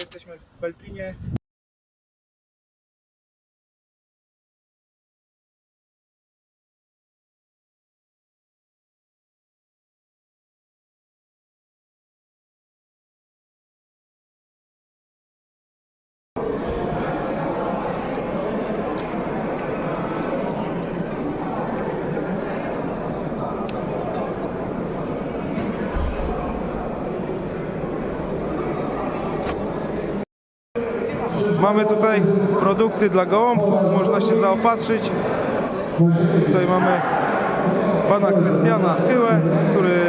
Jesteśmy w Belplinie. Mamy tutaj produkty dla gołąbków, można się zaopatrzyć. Tutaj mamy pana Krystiana Chyłę, który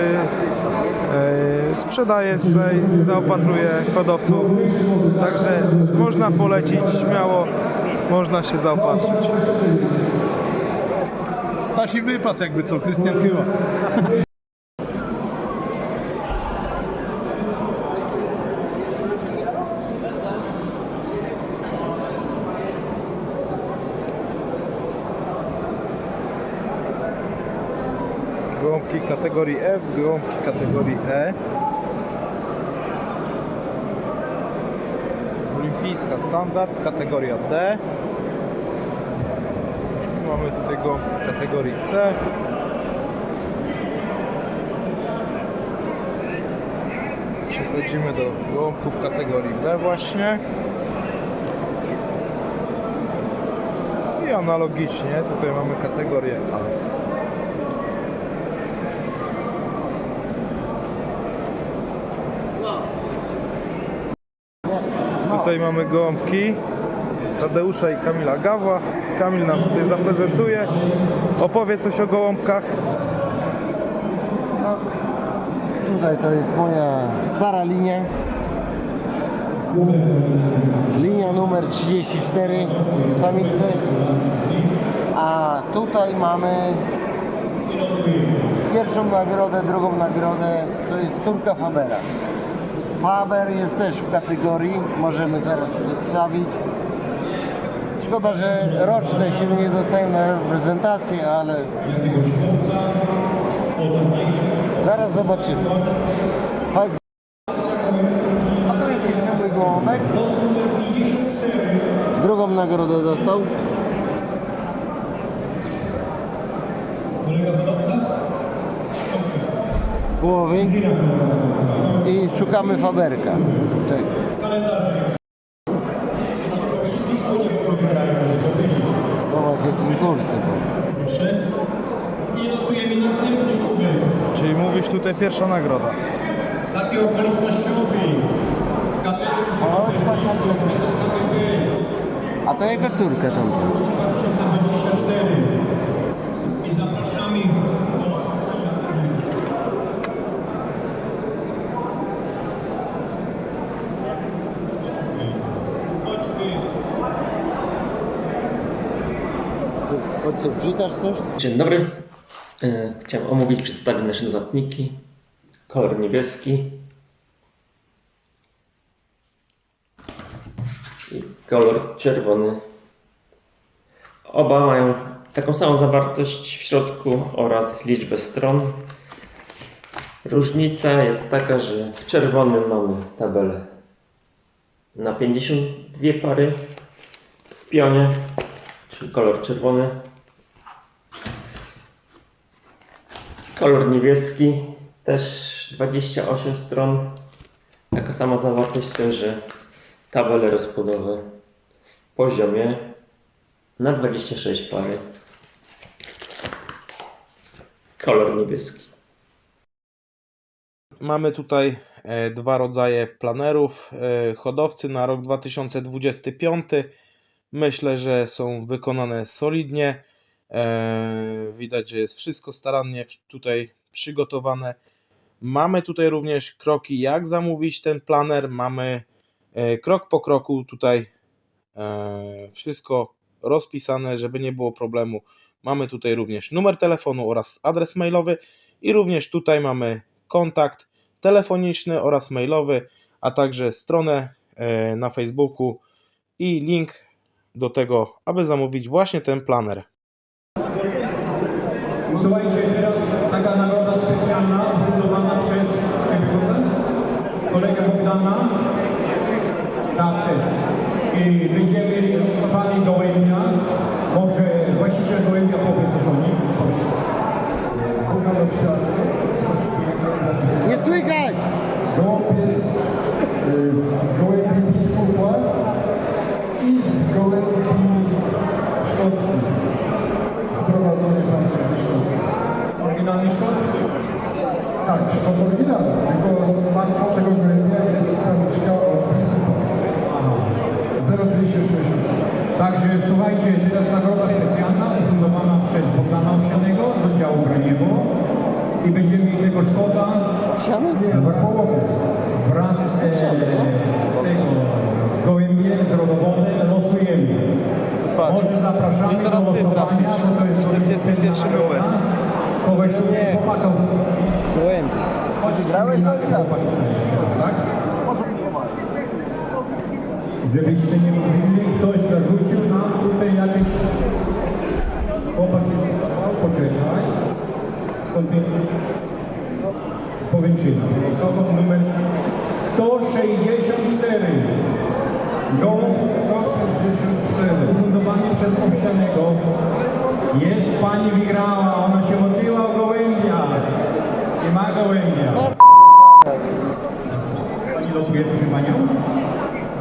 e, sprzedaje tutaj, zaopatruje hodowców. Także można polecić śmiało, można się zaopatrzyć. Tasi wypas jakby co, Krystian Chyła. Gołąbki kategorii F, gołąbki kategorii E. Olimpijska standard, kategoria D. Mamy tutaj gołąbki kategorii C. Przechodzimy do gołąbków kategorii B właśnie. I analogicznie tutaj mamy kategorię A. Tutaj mamy gołąbki Tadeusza i Kamila Gawła. Kamil nam tutaj zaprezentuje, opowie coś o gołąbkach. Tutaj to jest moja stara linia. Linia numer 34 w Familce. A tutaj mamy pierwszą nagrodę, drugą nagrodę. To jest Turka Fabera. Faber jest też w kategorii, możemy zaraz przedstawić. Szkoda, że roczne się nie dostają na reprezentację, ale zaraz zobaczymy. Chodź. A tu jest jeszcze mój gołąbek. Drugą nagrodę dostał. Głowy. I szukamy faberka. Czekaj. Zobacz jaki kursy I losujemy następny kubek. Czyli mówisz tutaj pierwsza nagroda. Taki okolicznościowy. Z. A to jego córka tamta. 2024. I zapraszamy do rozpoczęcia również. Chodź ty. Chodź, wrzucasz coś? Dzień dobry. E, Chciałem omówić, przedstawić nasze dodatniki. Kolor niebieski i kolor czerwony. Oba mają taką samą zawartość w środku oraz liczbę stron. Różnica jest taka, że w czerwonym mamy tabelę na 52 pary w pionie, czyli kolor czerwony Kolor niebieski, też 28 stron. Taka sama zawartość z tym, że tabele rozkładowe w poziomie na 26 pary. Kolor niebieski. Mamy tutaj e, dwa rodzaje planerów. E, hodowcy na rok 2025. Myślę, że są wykonane solidnie. E, widać, że jest wszystko starannie tutaj przygotowane. Mamy tutaj również kroki, jak zamówić ten planer. Mamy e, krok po kroku tutaj e, wszystko rozpisane, żeby nie było problemu. Mamy tutaj również numer telefonu oraz adres mailowy i również tutaj mamy kontakt telefoniczny oraz mailowy, a także stronę na Facebooku i link do tego, aby zamówić właśnie ten planer. Słuchajcie, teraz taka nagroda specjalna budowana przez Ciebie Bogdan? Kolegę Bogdana. y, będziemy losowali gołębia. Może właściciel gołębia powie coś o nim. Nie słychać! Y, z gołębi biskupa i z gołębi szkockich. Oryginalny szkół? Tak, szkot oryginalny, tylko matką tego gołębia jest samiczka od biskupa. 0260. Także słuchajcie, teraz nagroda specjalna ufundowana przez Bogdana Owsianego z oddziału Braniewo i będziemy mieli tego szkoda Owsiany? W połowie. wraz z, e, z tego, z gołębiem, z rodowodem losujemy. Może zapraszamy do losowania, bo to jest 41 numer. Kogoś Nie. chłopaka. Gołębi. Chodź, Grałeś na jeszcze raz, tak? Żebyście nie mówili, ktoś zarzucił nam tutaj jakieś... Chłopak nie dostawał, poczekaj. Skąd ty? Z Powieńczyna. Osobą numer 164. Gołąb 164. Ufundowany przez Owsianego. Jest pani wygrała, ona się modliła o gołębia. Nie ma gołębia. Pani lotuje, proszę panią?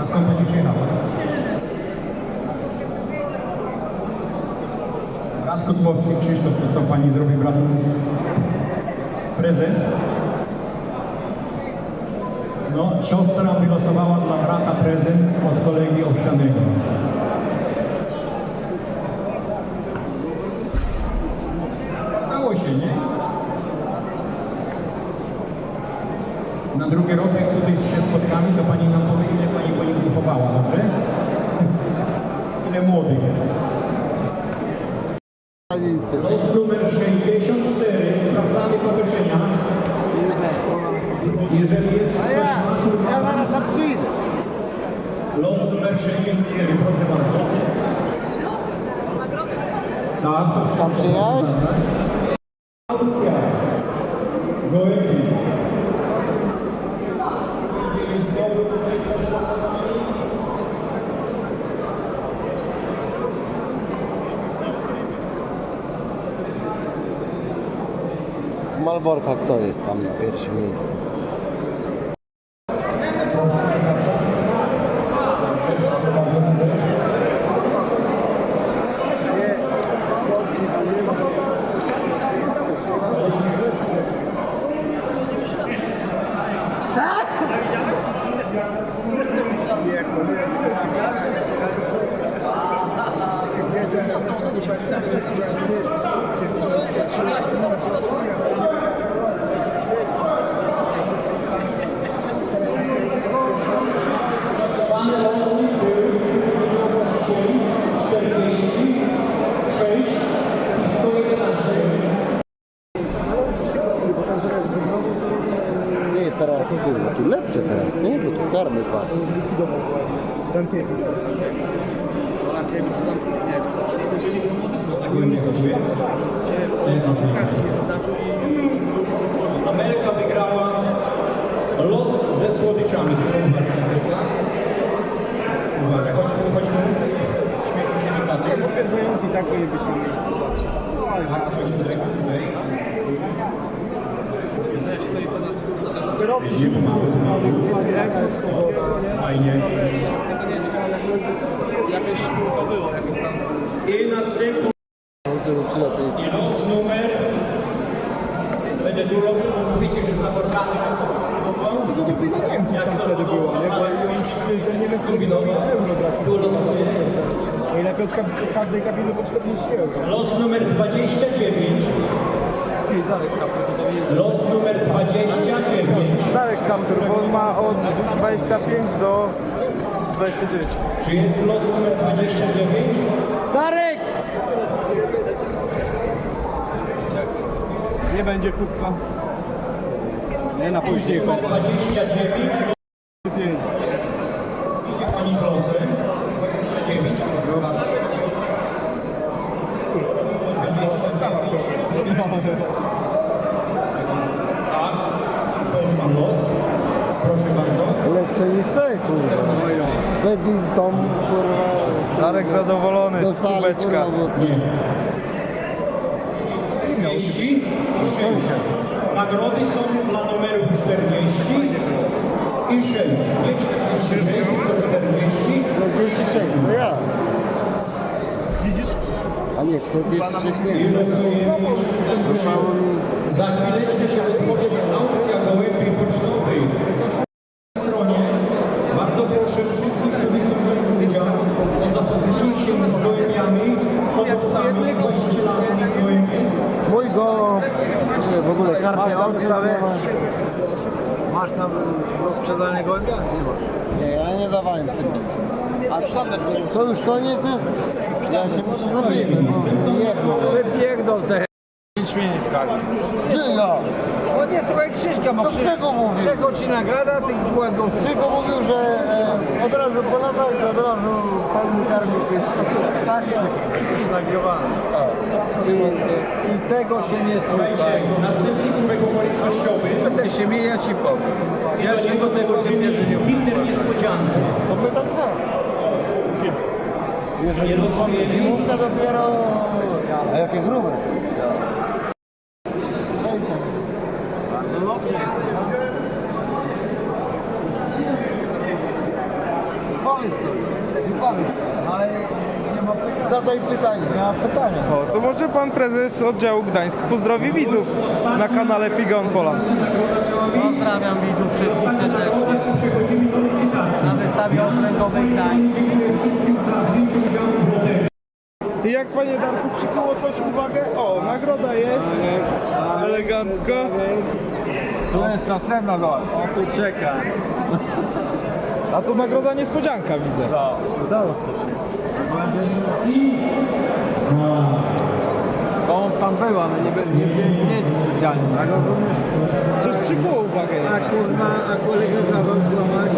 A skąd pani przyjechała? Brat Kotłowski, Krzysztof, to co pani zrobi bratu? Prezent? No, siostra wylosowała dla brata prezent od kolegi Owsianego. Cało się, nie? Na drugi rok, jak tutaj się spotkamy, to pani nam powie, ile pani po nim kupowała, dobrze? Ile młodych? Los numer 64, sprawdzamy powieszenia. Jeżeli jest A ja, ja zaraz tam przyjdę. Los numer 64, proszę bardzo. Tak, to Tam przyjechałeś? Aukcja. Gołębi. I znowu tutaj coś losowali. Z Malborka kto jest tam na pierwszym miejscu? Pan losy był właścicieli 46 i 111. Nie, teraz kurwa, tu lepsze teraz, nie? Bo tu karmy padły. Ameryka wygrała los ze słodyczami. Tylko uważaj, Ameryka. Uważaj, chodź tu, chodź tu. Śmiechu się nie gadaj. Potwierdzający i tak powinien być na miejscu. Tak, tutaj. Jedzie pomału. Fajnie. Jakieś kurwa było, jakieś tam. I następny To już lepiej. los numer. Będę tu robił, bo mówicie, że zaborkamy się Tylko to wina Niemców tam wtedy było, nie? Bo się- ten Niemiec lubi do euro brać. Tu losuję. No i lepiej od kab- każdej kabiny po 40 euro. Los numer 29. Los numer 29. Darek Kaptur, bo on ma od 25 do 29. Czy jest los numer 29? Darek! Nie będzie kubka. Nie na później Numer kubka. 29. Pięć. Idzie pani z losem. 29, proszę bardzo. Tak. To już mam los. Proszę bardzo. Lepsze niż te, kurwa. Beddington, kurwa. Darek zadowolony z Dostali, kubeczka. kurwa, bo ty. 40. Nagrody są dla numeru 40 i 6. Nie 46, tylko 40. 46, no ja. A nie, 46 nie. Zostało mi... Za chwileczkę się rozpocznie aukcja gołębi pocztowej. Na stronie bardzo proszę wszystkich, którzy chcą wziąć udział o zapoznanie się z gołębiami, hodowcami, właścicielami gołębi. Mój go... W ogóle kartę. Masz tam do sprzedania gołębia? Nie ja nie dawałem tego. A to już koniec jest? Ja się muszę wiem. Wypierdol te nic mi nie szkodzi. Gdzie ja? O nie, słuchaj Krzyśka, bo To czego mówił? Czego ci nagrada, tych błędów. Tylko mówił, że e, od razu po latach, od razu pan mi karmi Tak, Jesteś nagrywany. czy... I tego się nie słuchaj. Następny kubek okolicznościowy. Będę się mieć, ja ci powiem. Ja się do tego się nie żyję. Kinder niespodzianki. To my tak samo. Jeżeli zimówka dopiero... A jakie grube są. Daj ten. Bardzo dobrze jestem, co? Powiedz coś. Powiedz coś. Ale nie ma pytań. Zadaj pytanie. Nie ma pytania. O, to może pan prezes oddziału Gdańsk pozdrowi widzów na kanale Pigeon Poland. Pozdrawiam widzów wszystkich serdecznie na wystawie okręgowej Gdańsk. I jak panie Darku przykuło coś uwagę? O, nagroda jest. Elegancko. Tu jest następna zobacz. On tu czeka. A to nagroda niespodzianka widzę. Udało się. To on tam był, ale nie, nie, nie, nie, nie widziałem. Tak rozumiesz? Coś przykuło uwagę A jednak. kurwa, a kolega Paweł Gromaś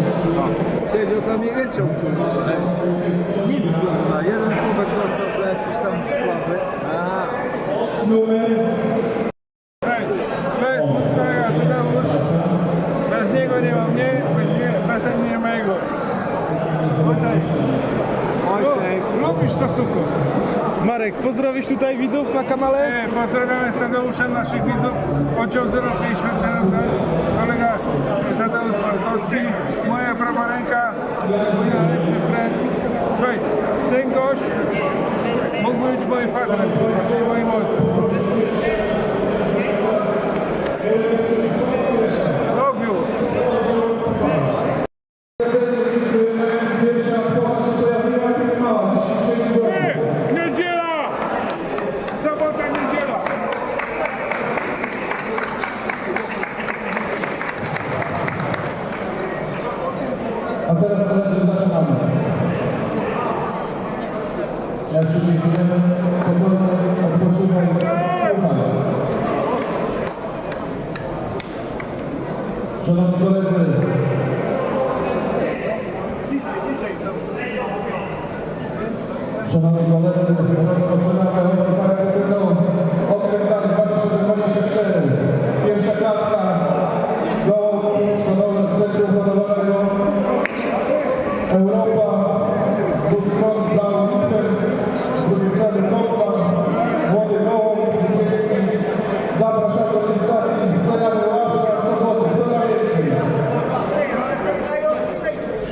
siedział tam i ryczał kurwa. Nic kurwa, jeden kubek dostał jakiś tam słaby. A. Numer Bez kolega Tadeusz, bez niego nie ma mnie, bez, nie, bez mnie nie ma jego. Wojtek, Wojtek. lu- lubisz to suko. Marek, pozdrowisz tutaj widzów na kanale? E, pozdrawiamy z Tadeuszem naszych widzów, oddział 057, kolega Tadeusz Markowski, moja prawa ręka, mój najlepszy friend. Słuchaj, ten gość mógłby być moim nie moim ojcem.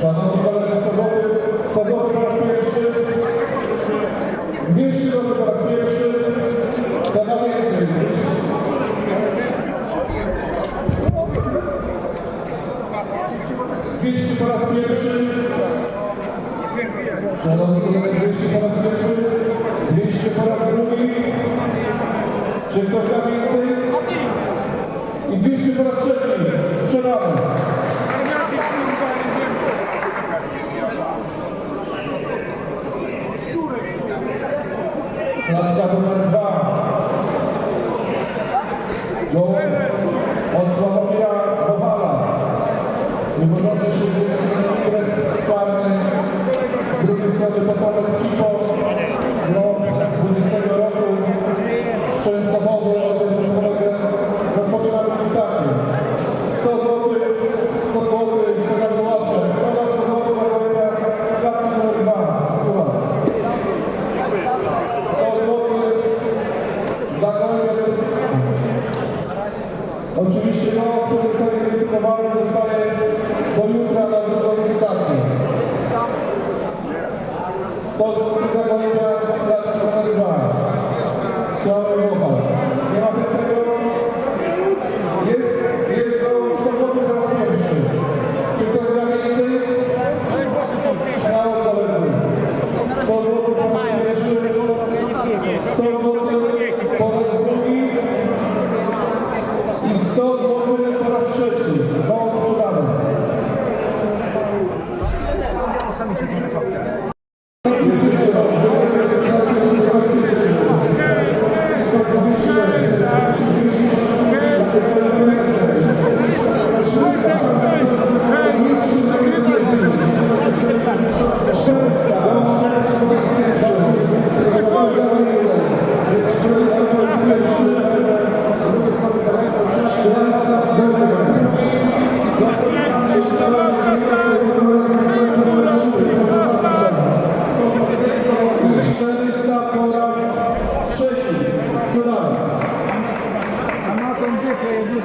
Szanowni koledzy, 100 zł, 100 zł po raz pierwszy, 200 zł po raz pierwszy, da więcej? Dwieście po raz pierwszy. Szanowni koledzy, 200 po raz pierwszy, 200 po raz drugi. Czy ktoś więcej? I 200 po raz trzeci. Sprzedamy. Klatka numer dwa. Gołąb od Sławomira Bowala. Strony Jurek Czarny, z drugiej strony Potomek Cipo.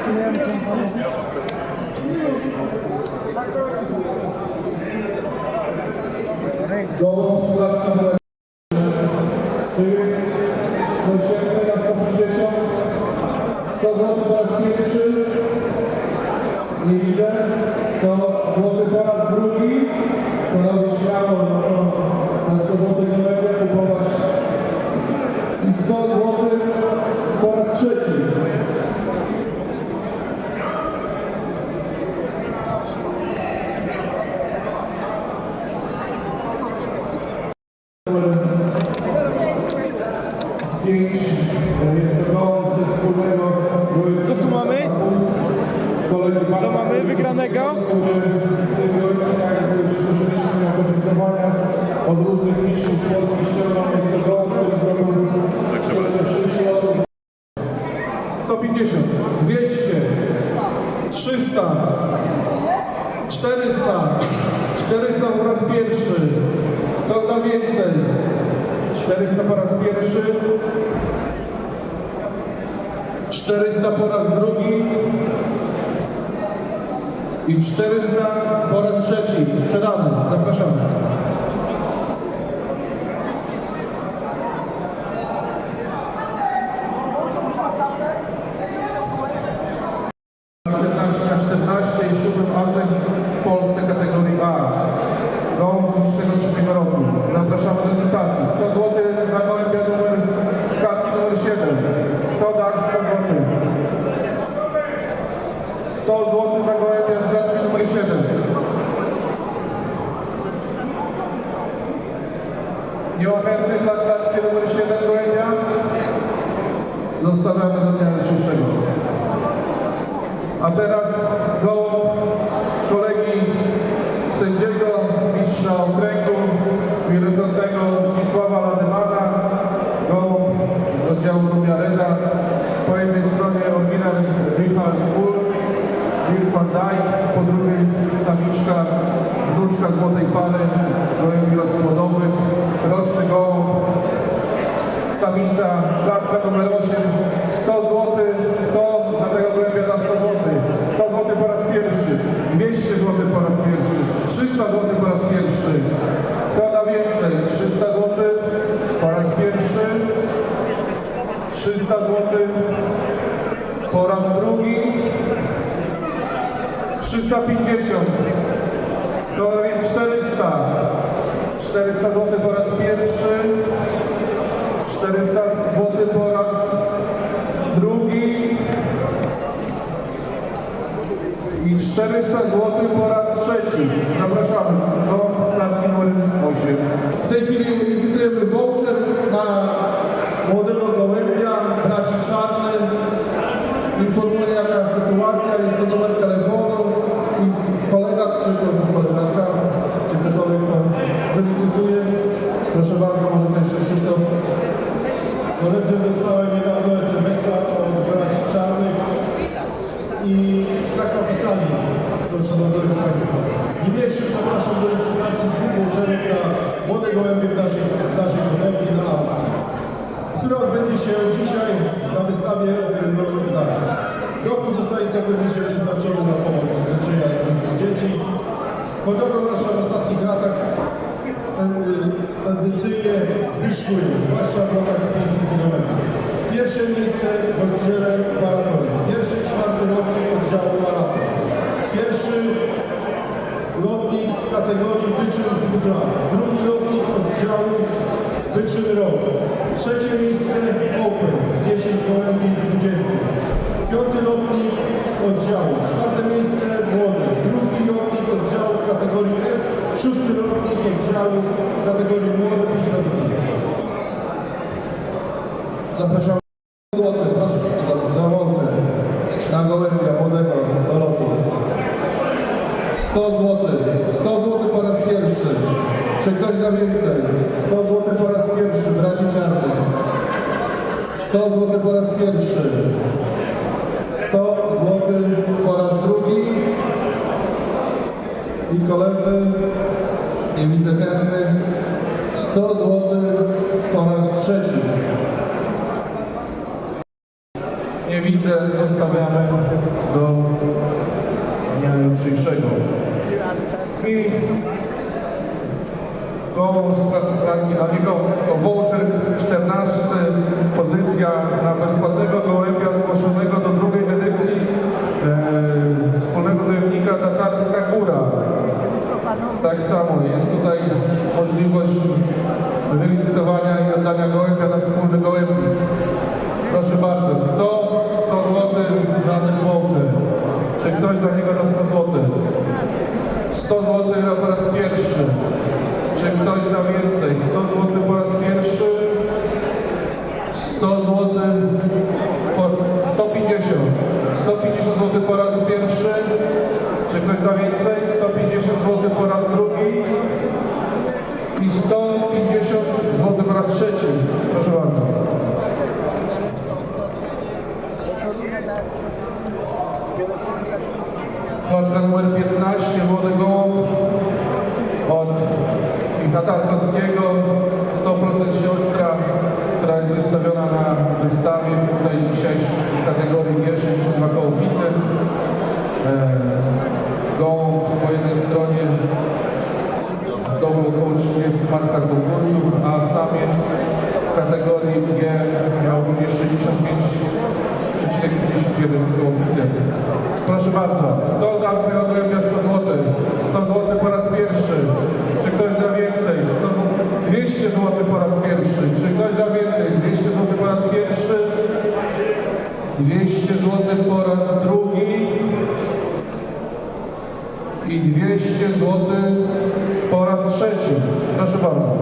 Z klatki numer Czy jest dostępny na 150? 100 zł po raz pierwszy. Nie widzę. 100 zł po raz drugi. Panowie śmiało no, to na 100 zł nie będę kupować. I 100 zł po raz trzeci. Pięć, jest to gołąb ze wspólnego Co tu mamy? Co mamy wygranego? na od różnych mistrzów z Polski ściągnął, to gołąb, który zdobył przede wszystkim 150, 200, 300, 400, 400 po raz pierwszy, to da więcej, 400 po raz pierwszy, 400 po raz drugi i 400 po raz trzeci. Sprzedamy. Zapraszamy. Czternaście na 14 i siódmym asem w Polsce kategorii A. Gołąb z 2003 roku. Zapraszamy do licytacji. 100 zł za gołębia numer z kartki numer 7. Kto da 100 zł? 100 zł za gołębia z klatki numer 7. Nie ma chętnych dla klatki numer 7 gołębia? Zostawiamy do dnia dzisiejszego. A teraz gołąb kolegi sędziego, mistrza okręgu, wielokrotnego Zdzisława Ladymana, gołąb z oddziału Rumiareda. Po jednej stronie oryginal Richard Bull, Bill van Dijk, po drugiej samiczka, wnuczka złotej pary, gołębi rozpłodowych, roczny gołąb, samica, klatka numer 8, 100 zł, to za tego gołębia da 100 zł, 100 zł po raz pierwszy, 200 zł po raz pierwszy, 300 zł po raz pierwszy, to da więcej, 300 zł po raz pierwszy, 300 zł po raz drugi, 350, to więc 400, 400 zł po raz pierwszy, 400 zł po raz drugi i 400 zł po raz trzeci. Zapraszamy do klatki numer 8. W tej chwili licytujemy voucher na młodego gołębia, braci Czarny. Informuję naszej, z naszej hodowli na aukcji, która odbędzie się dzisiaj na wystawie okręgowej w Gdańsku. Dochód zostaje całkowicie przeznaczony na pomoc leczenia dzieci. Hodowla nasza w ostatnich latach y, tendencyjnie zwyżkuje, zwłaszcza w lotach 500 km. Pierwsze miejsce w oddziale w. Pierwszy, czwarty lotnik oddziału maraton. Pierwszy lotnik kategorii wyczyn z dwóch lat. Wyczyn rok. Trzecie miejsce Open, 10 gołębi z 20. Piąty lotnik oddziału. Czwarte miejsce młode. Drugi lotnik oddziału w kategorii F. Szósty lotnik oddziału w kategorii młode 5 razy 5 Zapraszam złoty, proszę za, zawodczę na gołębia młodego do lotu. 100 zł, 100 zł po raz pierwszy. Czy ktoś da więcej? 100 zł po raz 100 zł po raz pierwszy. 100 zł po raz drugi. I koledzy, nie widzę chętnych. 100 zł po raz trzeci. Nie widzę, zostawiamy do dnia jutrzejszego. Na niego Wołczek 14 pozycja na bezpłatnego gołębia zgłoszonego do drugiej edycji e, wspólnego dojownika Tatarska Góra. Tak samo jest tutaj możliwość wylicytowania i oddania gołębia na wspólny gołębnik. Proszę bardzo, kto 100 zł za ten voucher? Czy ktoś dla niego da 100 zł? 100 zł po raz pierwszy. Ktoś da więcej? 100 zł po raz pierwszy. 100 zł po 150. 150 zł po raz pierwszy. Czy ktoś da więcej? 150 zł po raz drugi. I 150 zł po raz trzeci. Proszę bardzo. Klatka numer 15, Młody Gołąb Michała Tarkowskiego, 100% siostra, która jest wystawiona na wystawie tutaj dzisiaj w kategorii pierwszej, 2 kołowice. Gołąb po jednej stronie zdobył około 30 markach konkursów, a samiec w kategorii G miał również 65,51 koeficjent. Proszę bardzo, kto da z tego gołębia 100 zł? 100 zł po raz pierwszy. Czy ktoś da więcej? 100 zł. 200 zł po raz pierwszy. Czy ktoś da więcej? 200 zł po raz pierwszy. 200 zł po raz drugi. I 200 zł po raz trzeci. Proszę bardzo.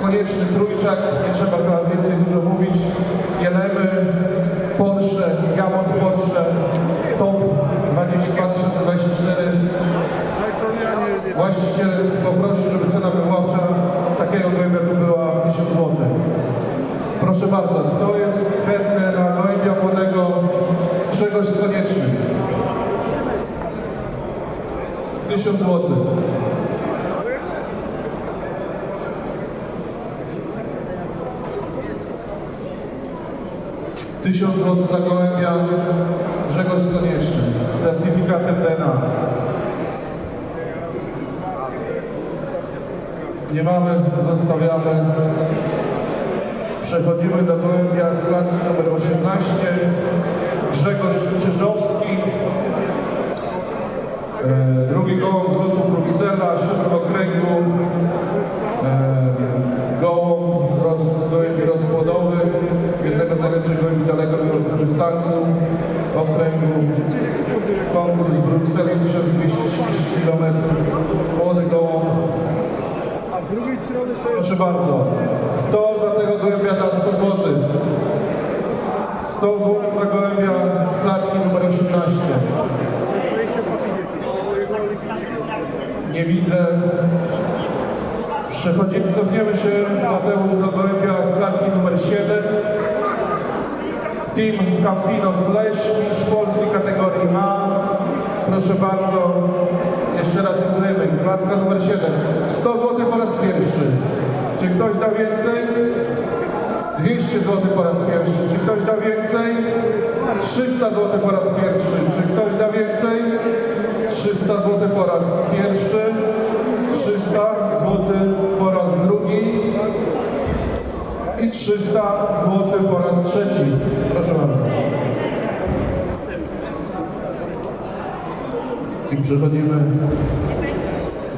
Konieczny trójczak, nie trzeba chyba więcej dużo mówić. Jelemy, Porsche, Gamont Porsche, TOP 2024. Właściciel poprosił, żeby cena wychowawcza takiego gołębia tu była 1000 zł. Kto jest chętny na gołębia młodego Grzegorz Konieczny? 1000 zł. Tysiąc złotych za gołębia Grzegorz Konieczny z certyfikatem DNA. Nie mamy, zostawiamy. Przechodzimy do gołębia z klatki numer 18. Grzegorz Krzyżowski. E, drugi gołąb z lotu Bruksela, siódmym okręgu. E, gołąb roz, gołębi rozpłodowy. Jednego z najlepszych gołębi daleko dystansu. Okręgu. Konkurs w Brukseli 1230 km. Młody gołąb. Proszę bardzo. Kto za tego gołębia da 100 zł? 100 zł za gołębia z klatki numer 18. Nie widzę. Przechodzimy, cofniemy się Mateusz do gołębia z klatki numer 7. Team Campino Slash, mistrz Polski kategorii A. Proszę bardzo, jeszcze raz jesteśmy. Klatka numer 7. 100 zł po raz pierwszy. Czy ktoś da więcej? 200 zł po raz pierwszy. Czy ktoś da więcej? 300 zł po raz pierwszy. Czy ktoś da więcej? 300 zł po raz pierwszy. 300 zł po raz drugi. I 300 zł po raz trzeci. Proszę bardzo. I przechodzimy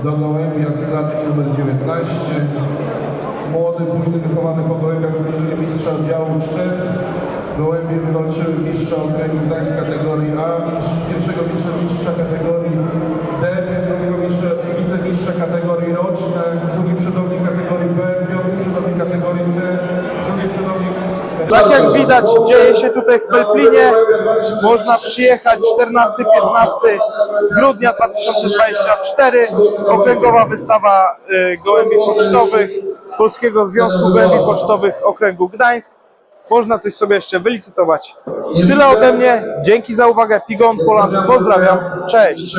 do gołębia z klatki numer 19. Młody, późny, wychowany po gołębiach w drużynie mistrza oddziału Czech. Gołębie wywalczyły mistrza okręgu Gdańsk kategorii A, pierwszego mistrza, mistrza kategorii D, drugiego mistrza, wicemistrza kategorii roczne, drugi przodownik kategorii B, piąty przodownik kategorii C, drugi przodownik Tak jak widać, dzieje się tutaj w Pelplinie. Można przyjechać 14-15 grudnia 2024. Okręgowa wystawa y, gołębi pocztowych Polskiego Związku Gołębi Pocztowych Okręgu Gdańsk. Można coś sobie jeszcze wylicytować. Tyle ode mnie. Dzięki za uwagę. Pigon Polan. Pozdrawiam. Cześć.